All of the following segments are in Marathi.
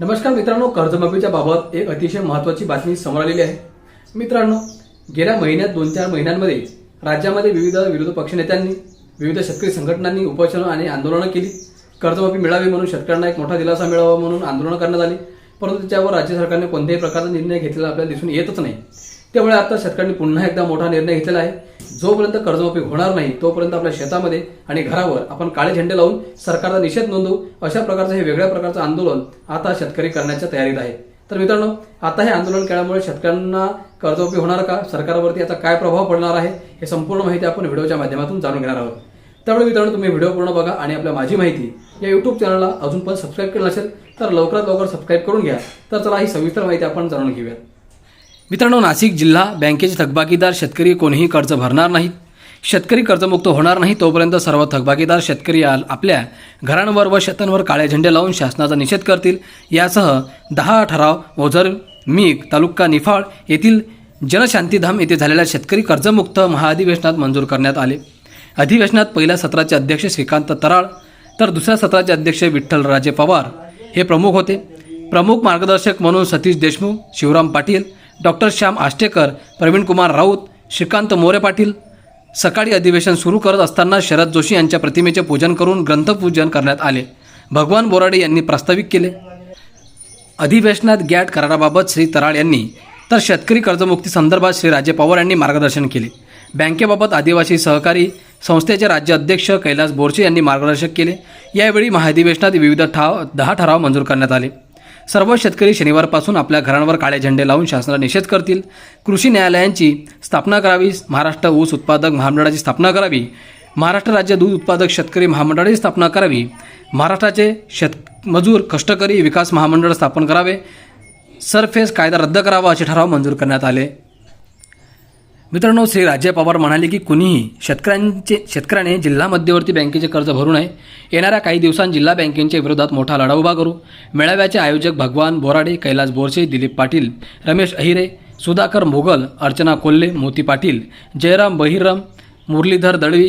नमस्कार मित्रांनो कर्जमाफीच्या बाबत एक अतिशय महत्वाची बातमी समोर आलेली आहे. मित्रांनो गेल्या महिन्यात दोन चार महिन्यांमध्ये राज्यामध्ये विविध विरोधी पक्षनेत्यांनी विविध शेतकरी संघटनांनी उपोषणं आणि आंदोलनं केली. कर्जमाफी मिळावी म्हणून शेतकऱ्यांना एक मोठा दिलासा मिळावा म्हणून आंदोलनं करण्यात आली. परंतु त्याच्यावर राज्य सरकारने कोणत्याही प्रकारचा निर्णय घेतलेला आपल्याला दिसून येतच नाही. त्यामुळे आता शेतकऱ्यांनी पुन्हा एकदा मोठा निर्णय घेतलेला आहे. जोपर्यंत कर्जमाफी होणार नाही तोपर्यंत आपल्या शेतामध्ये आणि घरावर आपण काळे झेंडे लावून सरकारचा निषेध नोंदवू अशा प्रकारचं हे वेगळ्या प्रकारचं आंदोलन आता शेतकरी करण्याच्या तयारीत आहे. तर मित्रांनो आता हे आंदोलन केल्यामुळे शेतकऱ्यांना कर्जमाफी होणार का? सरकारवरती याचा काय प्रभाव पडणार आहे? हे संपूर्ण माहिती आपण व्हिडिओच्या माध्यमातून जाणून घेणार आहोत. त्यामुळे मित्रांनो तुम्ही व्हिडिओ पूर्ण बघा आणि आपल्या माझी माहिती या युट्यूब चॅनलला अजून पण सबस्क्राईब केलं नसेल तर लवकरात लवकर सबस्क्राईब करून घ्या. तर चला ही सविस्तर माहिती आपण जाणून घेऊया मित्रांनो नाशिक जिल्हा बँकेचे थकबाकीदार शेतकरी कोणीही कर्ज भरणार नाहीत. शेतकरी कर्जमुक्त होणार नाही तोपर्यंत सर्व थकबाकीदार शेतकरी आपल्या घरांवर व शेतांवर काळे झेंडे लावून शासनाचा निषेध करतील. यासह दहा ठराव ओझर मीग तालुका निफाड येथील जनशांतीधाम येथे झालेल्या शेतकरी कर्जमुक्त महाअधिवेशनात मंजूर करण्यात आले. अधिवेशनात पहिल्या सत्राचे अध्यक्ष श्रीकांत तराळ तर दुसऱ्या सत्राचे अध्यक्ष विठ्ठलराजे पवार हे प्रमुख होते. प्रमुख मार्गदर्शक म्हणून सतीश देशमुख शिवराम पाटील डॉक्टर श्याम आष्टेकर प्रवीणकुमार राऊत श्रीकांत मोरे पाटील. सकाळी अधिवेशन सुरू करत असताना शरद जोशी यांच्या प्रतिमेचे पूजन करून ग्रंथपूजन करण्यात आले. भगवान बोराडे यांनी प्रास्ताविक केले. अधिवेशनात गॅट कराराबाबत श्री तराळ यांनी तर शेतकरी कर्जमुक्ती संदर्भात श्री राजे पवार यांनी मार्गदर्शन केले. बँकेबाबत आदिवासी सहकारी संस्थेचे राज्य अध्यक्ष कैलास बोरचे यांनी मार्गदर्शन केले. यावेळी महाधिवेशनात विविध ठाव दहा ठराव मंजूर करण्यात आले. सर्व शेतकरी शनिवारपासून आपल्या घरांवर काळे झेंडे लावून शासनाला निषेध करतील. कृषी न्यायालयांची स्थापना करावी महाराष्ट्र ऊस उत्पादक महामंडळाची स्थापना करावी महाराष्ट्र राज्य दूध उत्पादक शेतकरी महामंडळाची स्थापना करावी महाराष्ट्राचे शेत मजूर कष्टकरी विकास महामंडळ स्थापन करावे सरफेस कायदा रद्द करावा असे ठराव मंजूर करण्यात आले. मित्रांनो श्री राजे पवार म्हणाले की कुणीही शेतकऱ्यांचे शेतकऱ्याने जिल्हा मध्यवर्ती बँकेचे कर्ज भरू नये. येणाऱ्या काही दिवसांत जिल्हा बँकेच्या विरोधात मोठा लढा उभा करू. मेळाव्याचे आयोजक भगवान बोराडे कैलास बोरसे दिलीप पाटील रमेश अहिरे सुधाकर मोगल अर्चना कोल्हे मोती पाटील जयराम बहिरम मुरलीधर दळवी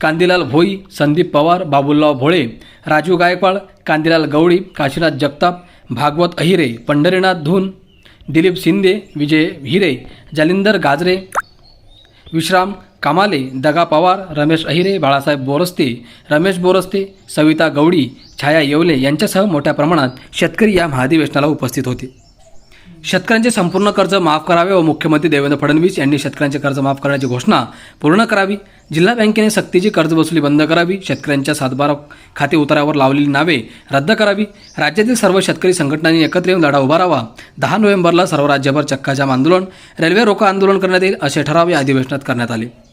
कांदीलाल भोई संदीप पवार बाबुलराव भोळे राजू गायकवाड कांदीलाल गवळी काशीनाथ जगताप भागवत अहिरे पंढरीनाथ धून दिलीप शिंदे विजय हिरे जालिंदर गाजरे विश्राम कामाले दगा पवार रमेश अहिरे बाळासाहेब बोरस्ते रमेश बोरस्ते सविता गवडी छाया येवले यांच्यासह मोठ्या प्रमाणात शेतकरी या महाधिवेशनाला उपस्थित होते. शेतकऱ्यांचे संपूर्ण कर्ज माफ करावे व मुख्यमंत्री देवेंद्र फडणवीस यांनी शेतकऱ्यांचे कर्ज माफ करण्याची घोषणा पूर्ण करावी. जिल्हा बँकेने सक्तीची कर्ज वसुली बंद करावी. शेतकऱ्यांच्या सातबारा खाते उतारावर लावलेली नावे रद्द करावी. राज्यातील सर्व शेतकरी संघटनांनी एकत्र येऊन लढा उभारावा दहा नोव्हेंबरला सर्व राज्यभर चक्काजाम आंदोलन रेल्वे रोको आंदोलन करण्यात येईल असे ठराव या अधिवेशनात करण्यात आले.